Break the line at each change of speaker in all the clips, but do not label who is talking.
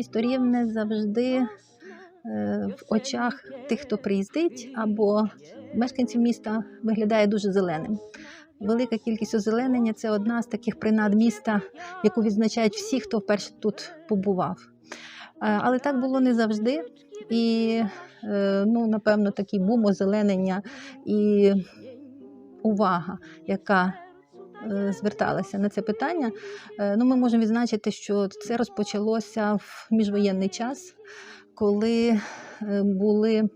місто Рівне завжди е, в очах тих, хто приїздить, або мешканців міста виглядає дуже зеленим. Велика кількість озеленення це одна з таких принад міста, яку відзначають всі, хто вперше тут побував. Е, Але так було не завжди. І, е, ну, напевно, такий бум озеленення і увага, яка зверталася на це питання. Е, Ну, ми можемо відзначити, що це розпочалося в міжвоєнний час, коли е, були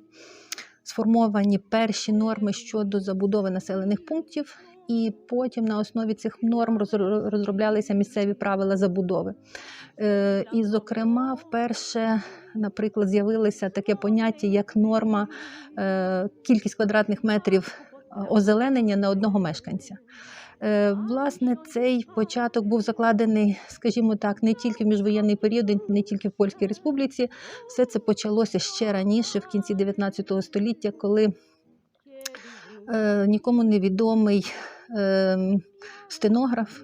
сформовані перші норми щодо забудови населених пунктів, і потім на основі цих норм розроблялися місцеві правила забудови. Е, І, зокрема, вперше, наприклад, з'явилося таке поняття, як норма е, кількість квадратних метрів е, озеленення на одного мешканця. Е, Власне, цей початок був закладений, скажімо так, не тільки в міжвоєнний період, не тільки в Польській Республіці. Все це почалося ще раніше, в кінці 19 століття, коли е, нікому невідомий е, стенограф,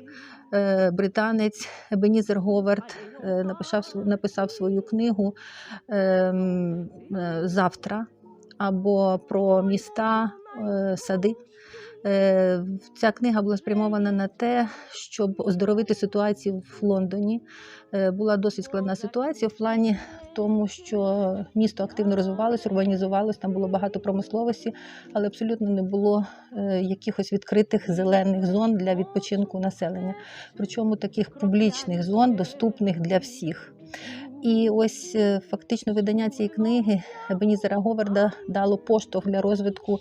британець Ебенізер Говард написав, написав свою книгу Завтра або про міста, сади. Е, Ця книга була спрямована на те, щоб оздоровити ситуацію в Лондоні. Е, Була досить складна ситуація в плані тому, що місто активно розвивалося, урбанізувалося, там було багато промисловості, але абсолютно не було е, якихось відкритих зелених зон для відпочинку населення. Причому таких публічних зон, доступних для всіх. І ось е, фактично видання цієї книги Бенізера Говарда дало поштовх для розвитку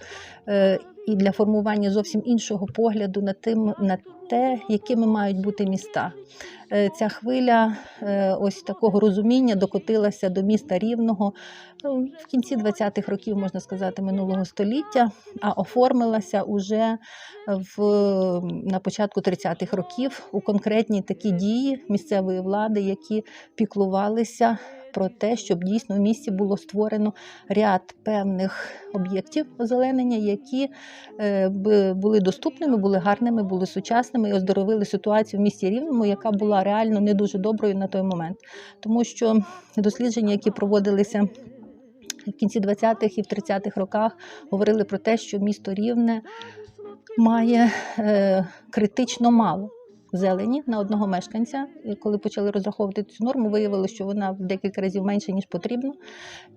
е, і для формування зовсім іншого погляду на тим на те, якими мають бути міста. Е, Ця хвиля е, ось такого розуміння докотилася до міста Рівного ну, в кінці 20-х років, можна сказати, минулого століття, а оформилася уже в, на початку 30-х років у конкретні такі дії місцевої влади, які піклувалися про те, щоб дійсно в місті було створено ряд певних об'єктів озеленення, які е, були доступними, були гарними, були сучасними і оздоровили ситуацію в місті Рівному, яка була реально не дуже доброю на той момент. Тому що дослідження, які проводилися в кінці 20-х і в 30-х роках, говорили про те, що місто Рівне має е, критично мало. Зелені на одного мешканця. І коли почали розраховувати цю норму, виявилося, що вона в декілька разів менше, ніж потрібно.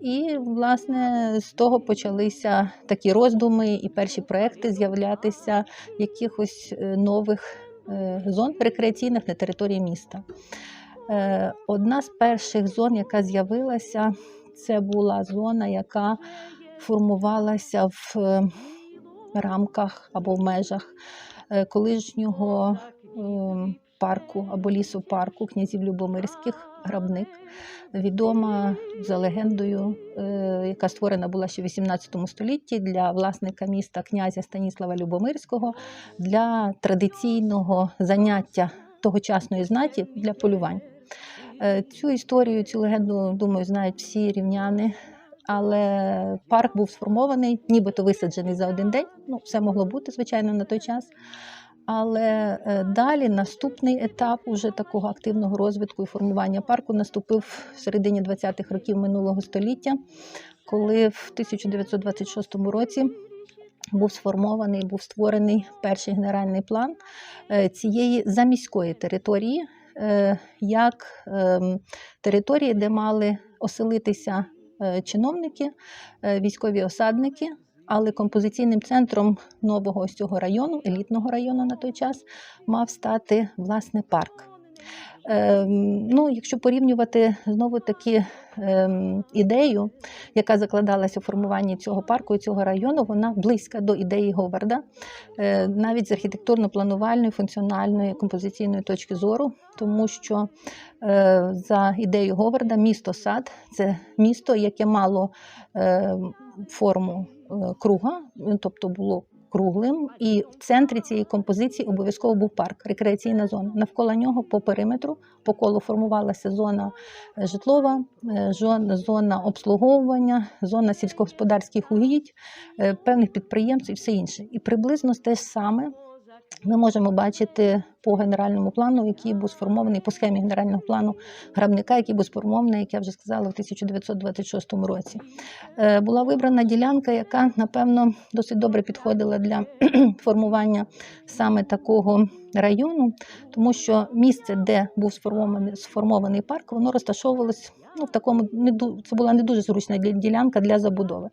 І, власне, з того почалися такі роздуми і перші проекти з'являтися якихось е, нових е, зон рекреаційних на території міста. Е, Одна з перших зон, яка з'явилася, це була зона, яка формувалася в рамках або в межах колишнього парку або лісопарку князів Любомирських грабник, відома за легендою, е, яка створена була ще в 18 столітті для власника міста князя Станіслава Любомирського для традиційного заняття тогочасної знаті для полювань. Е, Цю історію, цю легенду, думаю, знають всі рівняни. Але парк був сформований, нібито висаджений за один день. Ну, все могло бути, звичайно, на той час. Але е, далі наступний етап уже такого активного розвитку і формування парку наступив в середині 20-х років минулого століття, коли в 1926 році був сформований, був створений перший генеральний план е, цієї заміської території, е, як ем, території, де мали оселитися чиновники, військові осадники. Але композиційним центром нового ось цього району, елітного району на той час, мав стати власне парк. Ем, ну, якщо порівнювати знову таки ем, ідею, яка закладалася у формуванні цього парку і цього району, вона близька до ідеї Говарда, е, навіть з архітектурно-планувальної, функціональної, композиційної точки зору, тому що е, за ідеєю Говарда місто сад це місто, яке мало е, форму круга, ну, тобто було круглим, і в центрі цієї композиції обов'язково був парк, рекреаційна зона. Навколо нього по периметру по колу формувалася зона е, житлова, е, зона обслуговування, зона сільськогосподарських угідь, е, певних підприємств і все інше. І приблизно те ж саме ми можемо бачити по генеральному плану, який був сформований по схемі генерального плану грабника, який був сформований, як я вже сказала, в 1926 році. Е, Була вибрана ділянка, яка, напевно, досить добре підходила для формування саме такого району, тому що місце, де був сформований, сформований парк, воно розташовувалось ну, в такому не це була не дуже зручна ді- ділянка для забудови.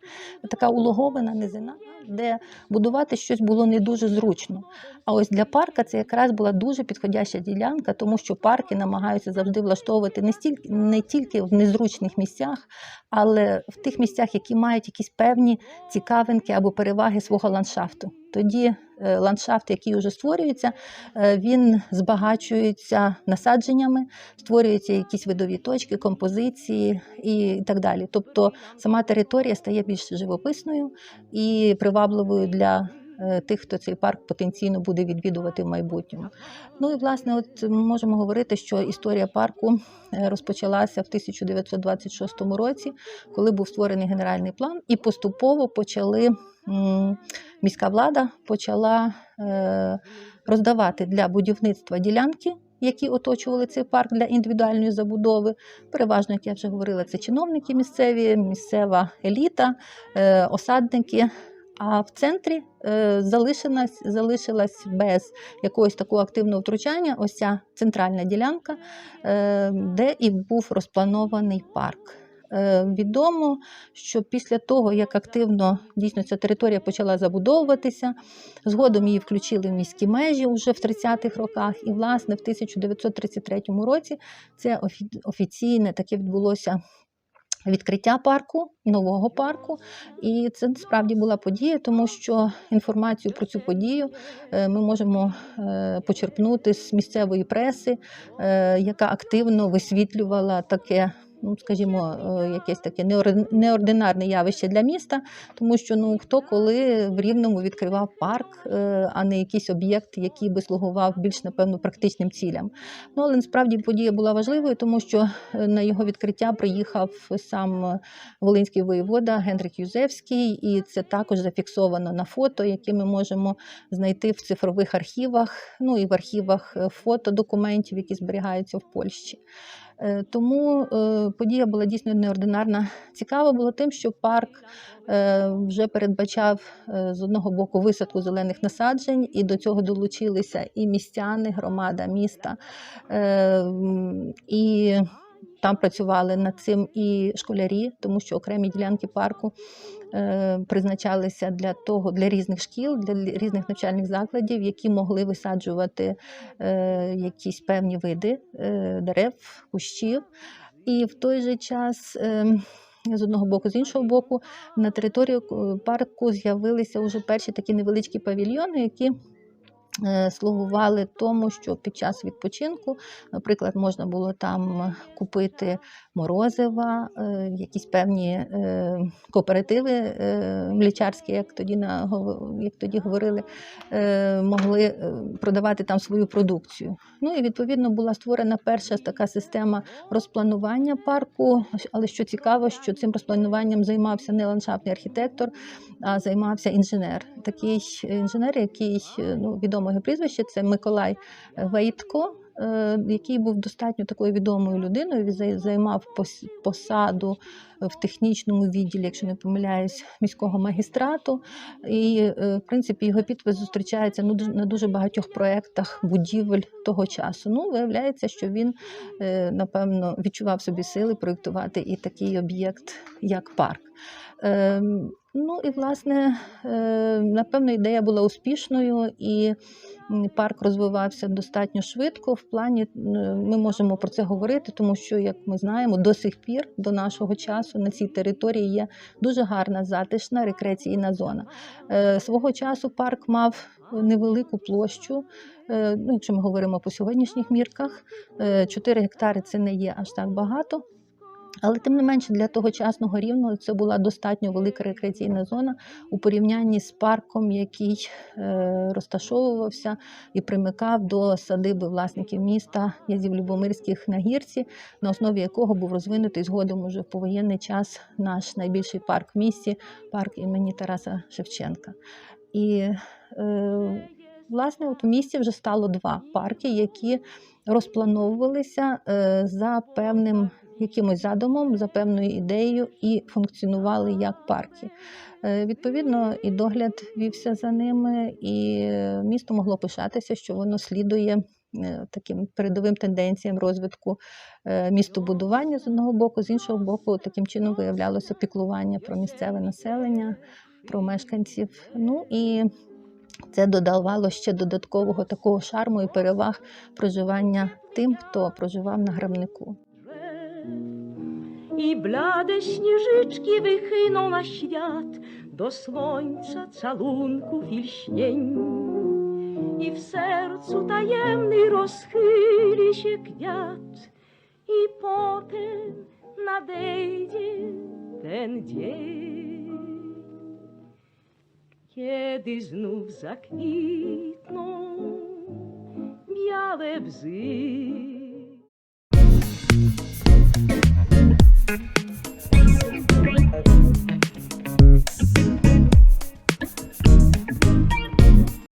Така улогована низина, де будувати щось було не дуже зручно. А ось для парка це якраз була дуже підходяща ділянка, тому що парки намагаються завжди влаштовувати не стільки не тільки в незручних місцях, але в тих місцях, які мають якісь певні цікавинки або переваги свого ландшафту. Тоді е, ландшафт, який вже створюється, е, він збагачується насадженнями, створюються якісь видові точки, композиції і так далі. Тобто сама територія стає більш живописною і привабливою для тих, хто цей парк потенційно буде відвідувати в майбутньому. Ну і власне, от можемо говорити, що історія парку е, розпочалася в 1926 році, коли був створений генеральний план, і поступово почали міська влада почала е, роздавати для будівництва ділянки. Які оточували цей парк для індивідуальної забудови, переважно, як я вже говорила, це чиновники місцеві, місцева еліта, е, осадники. А в центрі е, залишилась, залишилась без якогось такого активного втручання ось ця центральна ділянка, е, де і був розпланований парк. Е, Відомо, що після того, як активно дійсно ця територія почала забудовуватися, згодом її включили в міські межі вже в 30-х роках, і, власне, в 1933 році це офі- офіційне таке відбулося відкриття парку, нового парку. І це справді була подія, тому що інформацію про цю подію е, ми можемо е, почерпнути з місцевої преси, е, яка активно висвітлювала таке. Ну, скажімо, е, якесь таке неор- неординарне явище для міста, тому що ну хто коли в Рівному відкривав парк, е, а не якийсь об'єкт, який би слугував більш напевно практичним цілям. Ну але насправді подія була важливою, тому що е, на його відкриття приїхав сам волинський воєвода Генрик Юзевський, і це також зафіксовано на фото, які ми можемо знайти в цифрових архівах, ну і в архівах фотодокументів, які зберігаються в Польщі. Е, Тому е, подія була дійсно неординарна. Цікаво було тим, що парк е, вже передбачав з одного боку висадку зелених насаджень, і до цього долучилися і містяни, громада міста. І там працювали над цим і школярі, тому що окремі ділянки парку е, призначалися для того для різних шкіл, для різних навчальних закладів, які могли висаджувати е, якісь певні види е, дерев, кущів. І в той же час. е, з одного боку, з іншого боку, на території парку з'явилися вже перші такі невеличкі павільйони, які слугували тому, що під час відпочинку, наприклад, можна було там купити морозива, е, якісь певні е, кооперативи е, млічарські, як тоді, на, як тоді говорили, е, могли е, продавати там свою продукцію. Ну і відповідно була створена перша така система розпланування парку. Але що цікаво, що цим розплануванням займався не ландшафтний архітектор, а займався інженер. Такий інженер, який е, ну, відоме його прізвище, це Миколай Вейтко. е, Який був достатньо такою відомою людиною, він займав посаду в технічному відділі, якщо не помиляюсь, міського магістрату. І, е, в принципі, його підпис зустрічається на дуже багатьох проєктах будівель того часу. Ну, виявляється, що він, е, напевно, відчував собі сили проєктувати і такий об'єкт, як парк. Ну і власне, е, напевно, ідея була успішною, і парк розвивався достатньо швидко. В плані ми можемо про це говорити, тому що, як ми знаємо, до сих пір, до нашого часу, на цій території є дуже гарна затишна рекреаційна зона. Е, Свого часу парк мав невелику площу. е, Ну, якщо ми говоримо по сьогоднішніх мірках, е, 4 гектари це не є аж так багато. Але тим не менше для тогочасного рівного це була достатньо велика рекреаційна зона у порівнянні з парком, який е, розташовувався і примикав до садиби власників міста Язів Любомирських на гірці, на основі якого був розвинутий згодом уже в повоєнний час наш найбільший парк в місті, парк імені Тараса Шевченка. І е, власне, от у місті вже стало два парки, які розплановувалися е, за певним якимось задумом, за певною ідеєю і функціонували як парки. Е, Відповідно, і догляд вівся за ними, і місто могло пишатися, що воно слідує е, таким передовим тенденціям розвитку е, містобудування з одного боку, з іншого боку, таким чином виявлялося піклування про місцеве населення, про мешканців. Ну і це додавало ще додаткового такого шарму і переваг проживання тим, хто проживав на грабнику.
I blade śnieżyczki wychyną na świat do słońca calunków i lśnień. I w sercu tajemnej rozchyli się kwiat i potem nadejdzie ten dzień, kiedy znów zakwitną białe bzy